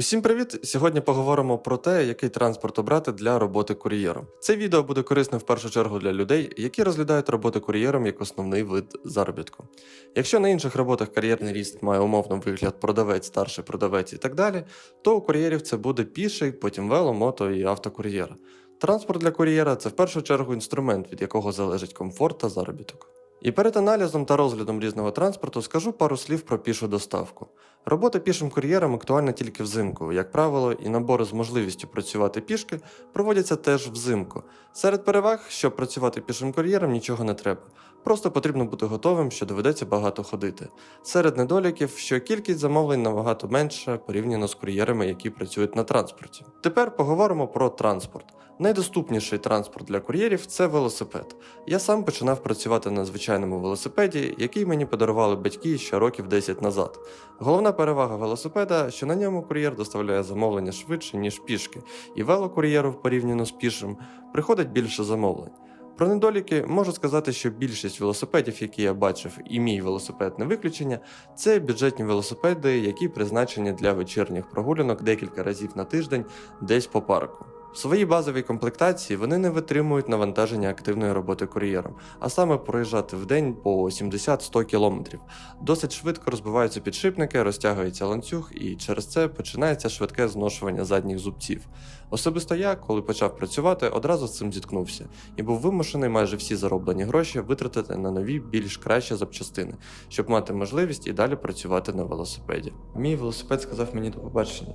Усім привіт! Сьогодні поговоримо про те, який транспорт обрати для роботи кур'єром. Це відео буде корисне в першу чергу для людей, які розглядають роботу кур'єром як основний вид заробітку. Якщо на інших роботах кар'єрний ріст має умовно вигляд продавець, старший продавець і так далі, то у кур'єрів це буде піший, потім вело, мото і автокур'єр. Транспорт для кур'єра це в першу чергу інструмент, від якого залежить комфорт та заробіток. І перед аналізом та розглядом різного транспорту скажу пару слів про пішу доставку. Робота пішим кур'єром актуальна тільки взимку. Як правило, і набори з можливістю працювати пішки проводяться теж взимку. Серед переваг, щоб працювати пішим кур'єром, нічого не треба. Просто потрібно бути готовим, що доведеться багато ходити. Серед недоліків, що кількість замовлень набагато менша порівняно з кур'єрами, які працюють на транспорті. Тепер поговоримо про транспорт. Найдоступніший транспорт для кур'єрів це велосипед. Я сам починав працювати на звичайному велосипеді, який мені подарували батьки ще років 10 назад. Головна перевага велосипеда, що на ньому кур'єр доставляє замовлення швидше, ніж пішки, і велокур'єру порівняно з пішим приходить більше замовлень. Про недоліки можу сказати, що більшість велосипедів, які я бачив, і мій велосипед не виключення, це бюджетні велосипеди, які призначені для вечірніх прогулянок декілька разів на тиждень десь по парку. В своїй базовій комплектації вони не витримують навантаження активної роботи кур'єром, а саме проїжджати в день по 70-100 км. Досить швидко розбиваються підшипники, розтягується ланцюг, і через це починається швидке зношування задніх зубців. Особисто я, коли почав працювати, одразу з цим зіткнувся і був вимушений майже всі зароблені гроші витратити на нові, більш кращі запчастини, щоб мати можливість і далі працювати на велосипеді. Мій велосипед сказав мені до побачення.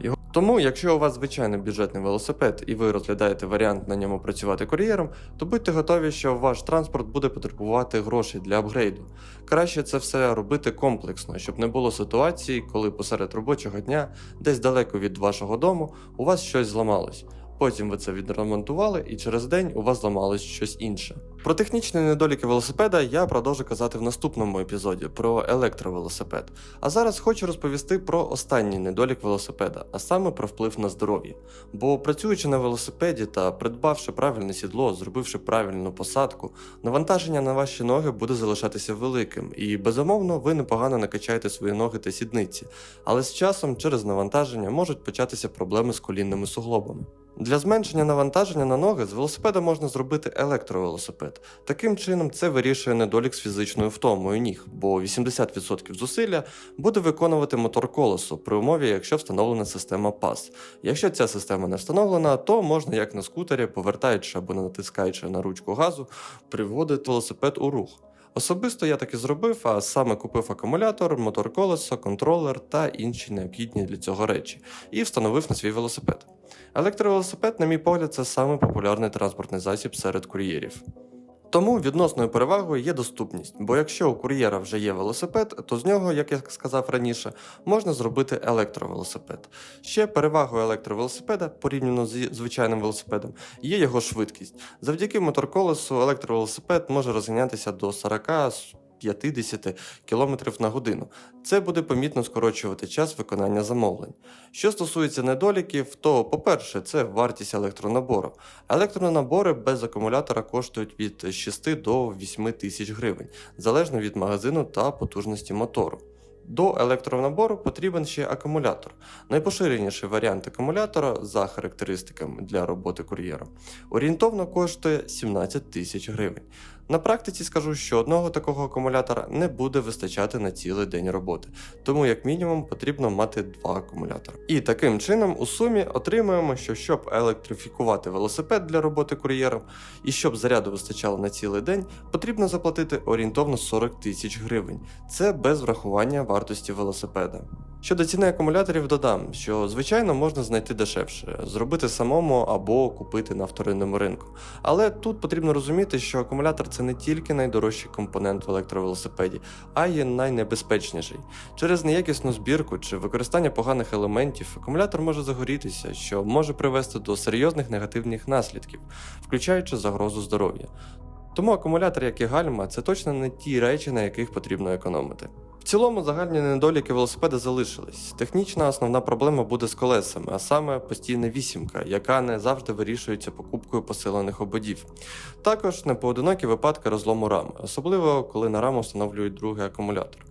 Його... Тому, якщо у вас звичайний бюджетний велосипед і ви розглядаєте варіант на ньому працювати кур'єром, то будьте готові, що ваш транспорт буде потребувати грошей для апгрейду. Краще це все робити комплексно, щоб не було ситуації, коли посеред робочого дня, десь далеко від вашого дому, у вас щось зламалось. Потім ви це відремонтували, і через день у вас зламалось щось інше. Про технічні недоліки велосипеда я продовжу казати в наступному епізоді про електровелосипед. А зараз хочу розповісти про останній недолік велосипеда, а саме про вплив на здоров'я. Бо працюючи на велосипеді та придбавши правильне сідло, зробивши правильну посадку, навантаження на ваші ноги буде залишатися великим, і безумовно ви непогано накачаєте свої ноги та сідниці, але з часом через навантаження можуть початися проблеми з колінними суглобами. Для зменшення навантаження на ноги з велосипеда можна зробити електровелосипед. Таким чином, це вирішує недолік з фізичною втомою ніг, бо 80% зусилля буде виконувати мотор колесо при умові, якщо встановлена система PAS. Якщо ця система не встановлена, то можна, як на скутері, повертаючи або натискаючи на ручку газу, приводити велосипед у рух. Особисто я так і зробив, а саме купив акумулятор, мотор колесо, контролер та інші необхідні для цього речі, і встановив на свій велосипед. Електровелосипед, на мій погляд, це саме популярний транспортний засіб серед кур'єрів. Тому відносною перевагою є доступність, бо якщо у кур'єра вже є велосипед, то з нього, як я сказав раніше, можна зробити електровелосипед. Ще перевагою електровелосипеда, порівняно з звичайним велосипедом, є його швидкість. Завдяки моторколесу електровелосипед може розганятися до 40 50 км на годину. Це буде помітно скорочувати час виконання замовлень. Що стосується недоліків, то, по-перше, це вартість електронабору. Електронабори без акумулятора коштують від 6 до 8 тисяч гривень, залежно від магазину та потужності мотору. До електронабору потрібен ще акумулятор. Найпоширеніший варіант акумулятора за характеристиками для роботи кур'єром орієнтовно коштує 17 тисяч гривень. На практиці скажу, що одного такого акумулятора не буде вистачати на цілий день роботи, тому як мінімум потрібно мати два акумулятори. І таким чином у сумі отримуємо, що щоб електрифікувати велосипед для роботи кур'єром і щоб заряду вистачало на цілий день, потрібно заплатити орієнтовно 40 тисяч гривень. Це без врахування вартості велосипеда. Щодо ціни акумуляторів додам, що звичайно можна знайти дешевше, зробити самому або купити на вторинному ринку. Але тут потрібно розуміти, що акумулятор це не тільки найдорожчий компонент в електровелосипеді, а й найнебезпечніший. Через неякісну збірку чи використання поганих елементів акумулятор може загорітися, що може привести до серйозних негативних наслідків, включаючи загрозу здоров'я. Тому акумулятор, як і гальма, це точно не ті речі, на яких потрібно економити. Цілому загальні недоліки велосипеда залишились. Технічна основна проблема буде з колесами, а саме постійна вісімка, яка не завжди вирішується покупкою посилених ободів. Також непоодинокі випадки розлому рами, особливо коли на раму встановлюють другий акумулятор.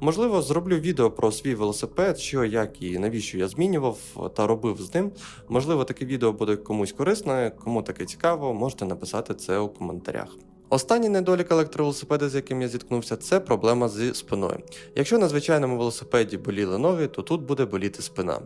Можливо, зроблю відео про свій велосипед, що як і навіщо я змінював та робив з ним. Можливо, таке відео буде комусь корисне, кому таке цікаво, можете написати це у коментарях. Останній недолік електровелосипеда, з яким я зіткнувся, це проблема зі спиною. Якщо на звичайному велосипеді боліли ноги, то тут буде боліти спина.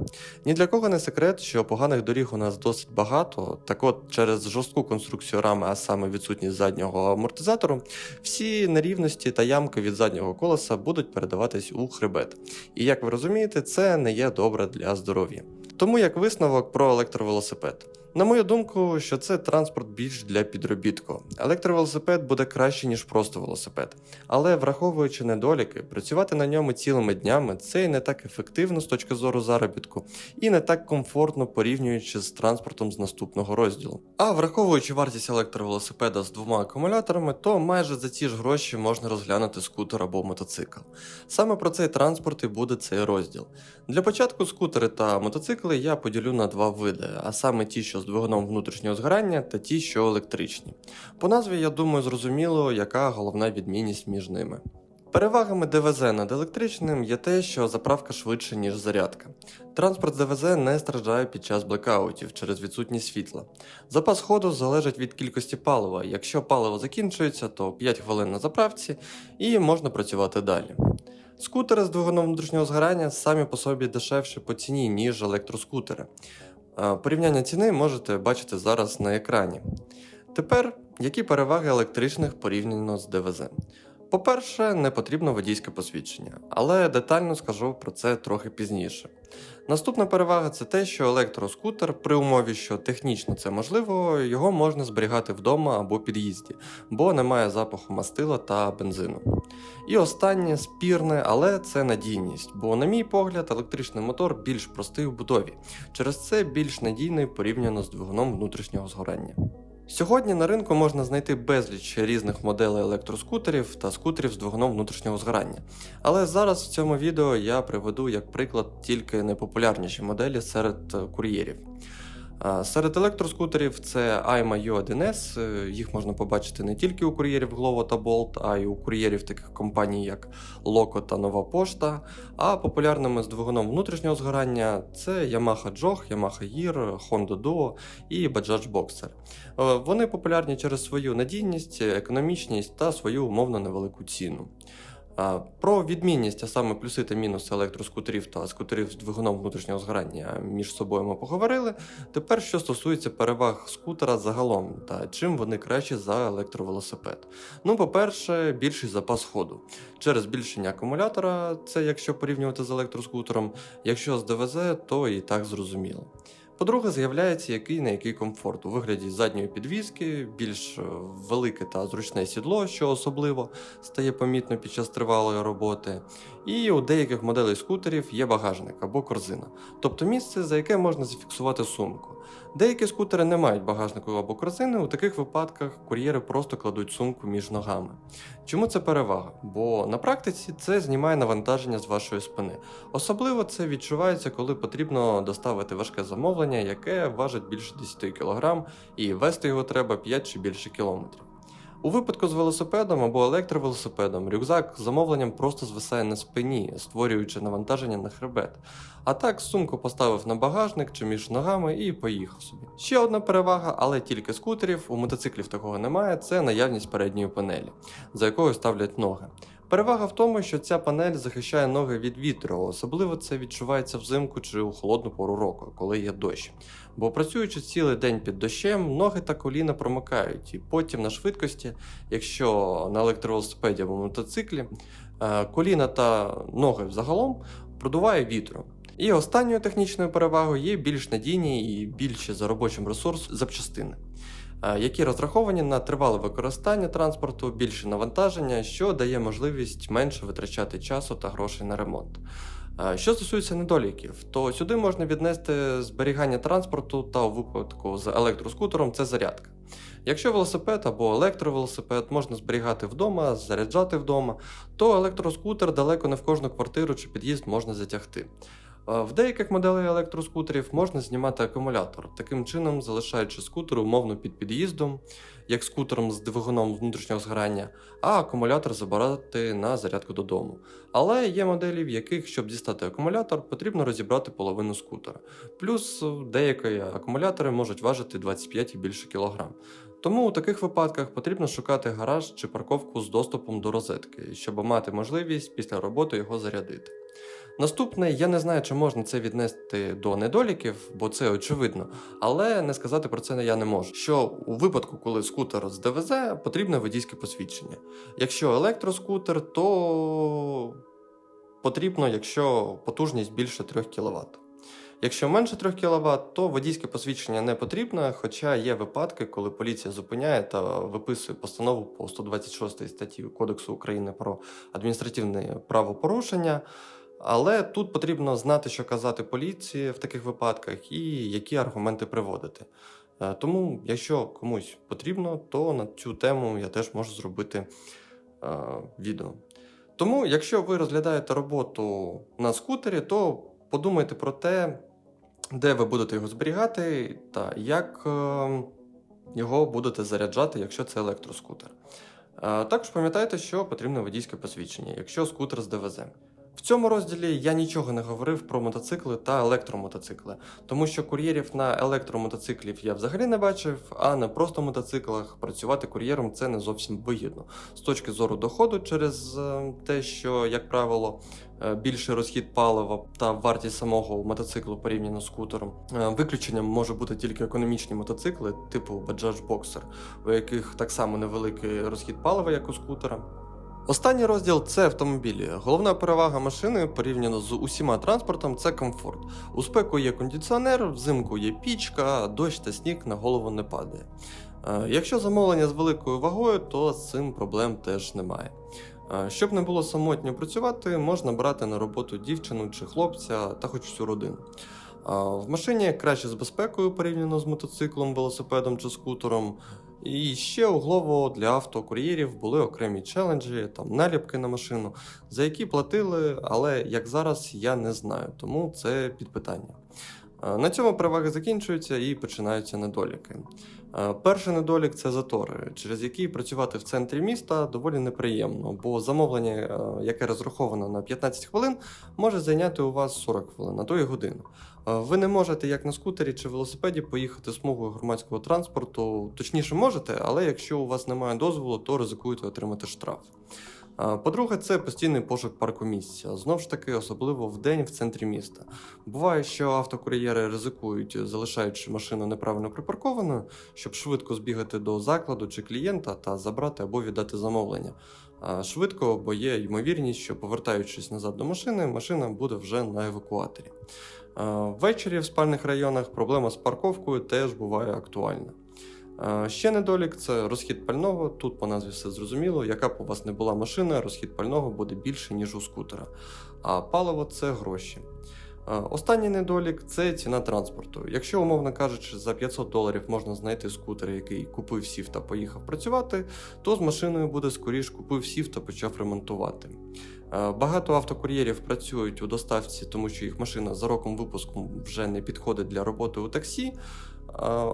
Ні для кого не секрет, що поганих доріг у нас досить багато. Так от, через жорстку конструкцію рами, а саме відсутність заднього амортизатору, всі нерівності та ямки від заднього колеса будуть передаватись у хребет. І як ви розумієте, це не є добре для здоров'я. Тому як висновок про електровелосипед. На мою думку, що це транспорт більш для підробітку. Електровелосипед буде краще, ніж просто велосипед. Але враховуючи недоліки, працювати на ньому цілими днями це і не так ефективно з точки зору заробітку, і не так комфортно порівнюючи з транспортом з наступного розділу. А враховуючи вартість електровелосипеда з двома акумуляторами, то майже за ці ж гроші можна розглянути скутер або мотоцикл. Саме про цей транспорт і буде цей розділ. Для початку скутери та мотоцикли я поділю на два види, а саме ті, що з двигуном внутрішнього згорання, та ті, що електричні. По назві, я думаю, зрозуміло, яка головна відмінність між ними. Перевагами ДВЗ над електричним є те, що заправка швидше, ніж зарядка. Транспорт ДВЗ не страждає під час блекаутів через відсутність світла. Запас ходу залежить від кількості палива. Якщо паливо закінчується, то 5 хвилин на заправці і можна працювати далі. Скутери з двигуном внутрішнього згорання самі по собі дешевші по ціні, ніж електроскутери. Порівняння ціни можете бачити зараз на екрані. Тепер, які переваги електричних порівняно з ДВЗ? По-перше, не потрібно водійське посвідчення, але детально скажу про це трохи пізніше. Наступна перевага це те, що електроскутер, при умові, що технічно це можливо, його можна зберігати вдома або під'їзді, бо немає запаху мастила та бензину. І останнє спірне, але це надійність, бо, на мій погляд, електричний мотор більш простий у будові, через це більш надійний порівняно з двигуном внутрішнього згорання. Сьогодні на ринку можна знайти безліч різних моделей електроскутерів та скутерів з двигуном внутрішнього згорання. Але зараз в цьому відео я приведу як приклад тільки найпопулярніші моделі серед е, кур'єрів. Серед електроскутерів це AIMA U1S, е, їх можна побачити не тільки у кур'єрів Glovo та Bolt, а й у кур'єрів таких компаній, як Loco та Нова Пошта. А популярними з двигуном внутрішнього згорання це Yamaha Jog, Yamaha Year, Honda Duo і Bajaj Boxer. Е, Вони популярні через свою надійність, економічність та свою умовно невелику ціну. Про відмінність, а саме плюси та мінуси електроскутерів та скутерів з двигуном внутрішнього згорання між собою ми поговорили. Тепер, що стосується переваг скутера загалом та чим вони кращі за електровелосипед. Ну, по-перше, більший запас ходу. Через збільшення акумулятора, це якщо порівнювати з електроскутером, якщо з ДВЗ, то і так зрозуміло. По-друге, з'являється який на який комфорт у вигляді задньої підвіски, більш е, велике та зручне сідло, що особливо стає помітно під час тривалої роботи. І у деяких моделей скутерів є багажник або корзина, тобто місце, за яке можна зафіксувати сумку. Деякі скутери не мають багажнику або корзини, у таких випадках кур'єри просто кладуть сумку між ногами. Чому це перевага? Бо на практиці це знімає навантаження з вашої спини. Особливо це відчувається, коли потрібно доставити важке замовлення, яке важить більше 10 кг, і вести його треба 5 чи більше кілометрів. У випадку з велосипедом або електровелосипедом рюкзак з замовленням просто звисає на спині, створюючи навантаження на хребет. А так сумку поставив на багажник чи між ногами і поїхав собі. Ще одна перевага, але тільки скутерів, у мотоциклів такого немає, це наявність передньої панелі, за якою ставлять ноги. Перевага в тому, що ця панель захищає ноги від вітру, особливо це відчувається взимку чи у холодну пору року, коли є дощ. Бо працюючи цілий день під дощем, ноги та коліна промикають, і потім на швидкості, якщо на електровелосипеді або мотоциклі, е, коліна та ноги взагалом продуває вітром. І останньою технічною перевагою є більш надійні і більші за робочим ресурс запчастини, які розраховані на тривале використання транспорту, більше навантаження, що дає можливість менше витрачати часу та грошей на ремонт. Е, Що стосується недоліків, то сюди можна віднести зберігання транспорту та у випадку з електроскутером це зарядка. Якщо велосипед або електровелосипед можна зберігати вдома, заряджати вдома, то електроскутер далеко не в кожну квартиру чи під'їзд можна затягти. В деяких моделей електроскутерів можна знімати акумулятор, таким чином залишаючи скутер умовно під під'їздом, як скутером з двигуном внутрішнього згорання, а акумулятор забирати на зарядку додому. Але є моделі, в яких, щоб дістати акумулятор, потрібно розібрати половину скутера. Плюс деякі акумулятори можуть важити 25 і більше кілограм. Тому у таких випадках потрібно шукати гараж чи парковку з доступом до розетки, щоб мати можливість після роботи його зарядити. Наступне, я не знаю, чи можна це віднести до недоліків, бо це очевидно, але не сказати про це я не можу. Що у випадку, коли скутер з ДВЗ, потрібне водійське посвідчення. Якщо електроскутер, то потрібно, якщо потужність більше 3 кВт. Якщо менше 3 кВт, то водійське посвідчення не потрібно, хоча є випадки, коли поліція зупиняє та виписує постанову по 126 статті Кодексу України про адміністративне правопорушення. Але тут потрібно знати, що казати поліції в таких випадках і які аргументи приводити. Е, Тому, якщо комусь потрібно, то на цю тему я теж можу зробити е, відео. Тому, якщо ви розглядаєте роботу на скутері, то подумайте про те, де ви будете його зберігати та як е, його будете заряджати, якщо це електроскутер. Е, Також пам'ятайте, що потрібне водійське посвідчення, якщо скутер з ДВЗ. В цьому розділі я нічого не говорив про мотоцикли та електромотоцикли, тому що кур'єрів на електромотоциклів я взагалі не бачив, а на просто мотоциклах працювати кур'єром це не зовсім вигідно. З точки зору доходу, через е, те, що, як правило, е, більший розхід палива та вартість самого мотоциклу порівняно з скутером. Е, Виключенням може бути тільки економічні мотоцикли, типу Bajaj Boxer, у яких так само невеликий розхід палива, як у скутера. Останній розділ це автомобілі. Головна перевага машини порівняно з усіма транспортом це комфорт. У спеку є кондиціонер, взимку є пічка, дощ та сніг на голову не падає. Е, Якщо замовлення з великою вагою, то з цим проблем теж немає. Е, Щоб не було самотньо працювати, можна брати на роботу дівчину чи хлопця та хоч всю родину. В машині краще з безпекою порівняно з мотоциклом, велосипедом чи скутером. І ще углово для автокур'єрів були окремі челенджі, там наліпки на машину, за які платили, але як зараз я не знаю, тому це під питання. Е, На цьому переваги закінчуються і починаються недоліки. Е, Перший недолік це затори, через які працювати в центрі міста доволі неприємно, бо замовлення, е, яке розраховано на 15 хвилин, може зайняти у вас 40 хвилин, а то й годину. Е, Ви не можете, як на скутері чи велосипеді, поїхати смугою громадського транспорту. Точніше, можете, але якщо у вас немає дозволу, то ризикуєте отримати штраф. По-друге, це постійний пошук парку місця. Знову ж таки, особливо в день в центрі міста. Буває, що автокур'єри ризикують, залишаючи машину неправильно припаркованою, щоб швидко збігати до закладу чи клієнта та забрати або віддати замовлення. Швидко, бо є ймовірність, що повертаючись назад до машини, машина буде вже на евакуаторі. Ввечері в спальних районах проблема з парковкою теж буває актуальна. Е, Ще недолік це розхід пального. Тут по назві все зрозуміло. Яка б у вас не була машина, розхід пального буде більше, ніж у скутера. А паливо це гроші. Е, Останній недолік це ціна транспорту. Якщо, умовно кажучи, за 500 доларів можна знайти скутер, який купив сів та поїхав працювати, то з машиною буде скоріш купив сів та почав ремонтувати. Е, Багато автокур'єрів працюють у доставці, тому що їх машина за роком випуску вже не підходить для роботи у таксі.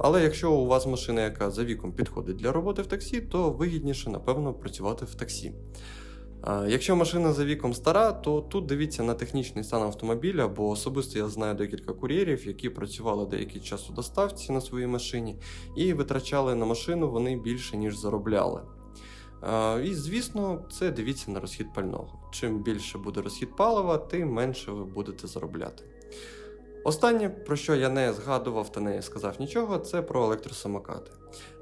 Але якщо у вас машина, яка за віком підходить для роботи в таксі, то вигідніше, напевно, працювати в таксі. Якщо машина за віком стара, то тут дивіться на технічний стан автомобіля, бо особисто я знаю декілька кур'єрів, які працювали деякий час у доставці на своїй машині і витрачали на машину вони більше, ніж заробляли. І, звісно, це дивіться на розхід пального. Чим більше буде розхід палива, тим менше ви будете заробляти. Останнє, про що я не згадував та не сказав нічого, це про електросамокати.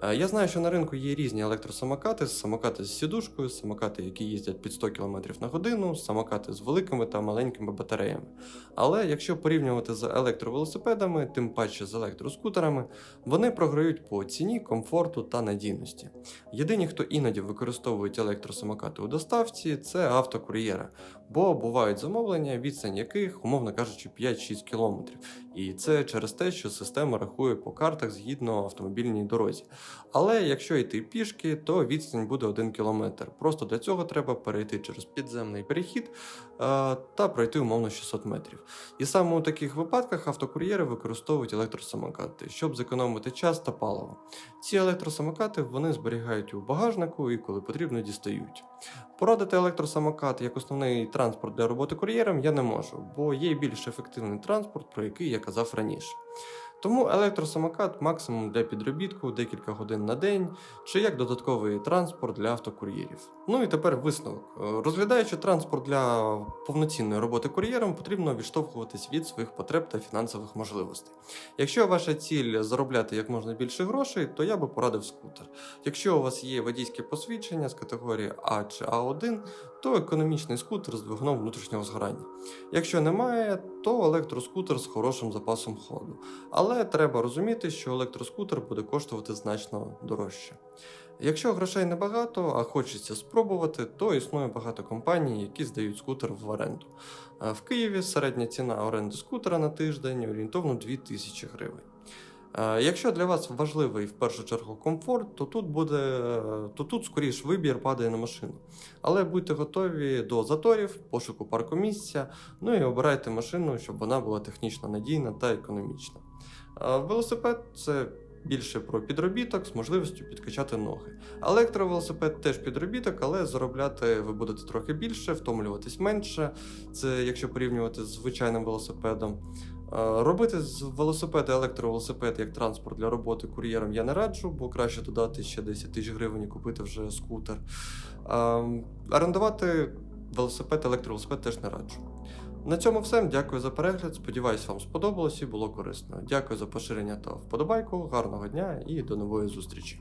Е, Я знаю, що на ринку є різні електросамокати, самокати з сідушкою, самокати, які їздять під 100 км на годину, самокати з великими та маленькими батареями. Але якщо порівнювати з електровелосипедами, тим паче з електроскутерами, вони програють по ціні, комфорту та надійності. Єдині, хто іноді використовують електросамокати у доставці, це автокур'єри, бо бувають замовлення, відстань яких, умовно кажучи, 5-6 км. І це через те, що система рахує по картах згідно автомобільній дорозі. Але якщо йти пішки, то відстань буде 1 км. Просто для цього треба перейти через підземний перехід е, та пройти умовно 600 метрів. І саме у таких випадках автокур'єри використовують електросамокати, щоб зекономити час та паливо. Ці електросамокати вони зберігають у багажнику і коли потрібно дістають. Порадити електросамокат як основний транспорт для роботи кур'єром я не можу, бо є більш ефективний транспорт, про який я казав раніше. Тому електросамокат максимум для підробітку декілька годин на день чи як додатковий транспорт для автокур'єрів. Ну і тепер висновок. Е, Розглядаючи транспорт для повноцінної роботи кур'єром, потрібно відштовхуватись від своїх потреб та фінансових можливостей. Якщо ваша ціль заробляти як можна більше грошей, то я би порадив скутер. Якщо у вас є водійське посвідчення з категорії А чи А1, то економічний скутер з двигуном внутрішнього згорання. Якщо немає, то електроскутер з хорошим запасом ходу. Але треба розуміти, що електроскутер буде коштувати значно дорожче. Якщо грошей небагато, а хочеться спробувати, то існує багато компаній, які здають скутер в оренду. В Києві середня ціна оренди скутера на тиждень орієнтовно 2000 гривень. Якщо для вас важливий в першу чергу комфорт, то тут буде то тут скоріш вибір падає на машину. Але будьте готові до заторів, пошуку паркомісця, ну і обирайте машину, щоб вона була технічно надійна та економічна. Велосипед це більше про підробіток з можливістю підкачати ноги. Електровелосипед теж підробіток, але заробляти ви будете трохи більше, втомлюватись менше. Це якщо порівнювати з звичайним велосипедом. Робити з велосипеда електровелосипед як транспорт для роботи кур'єром я не раджу, бо краще додати ще 10 тисяч гривень і купити вже скутер. А, орендувати велосипед, електровелосипед теж не раджу. На цьому все. Дякую за перегляд. Сподіваюсь, вам сподобалось і було корисно. Дякую за поширення та вподобайку. Гарного дня і до нової зустрічі.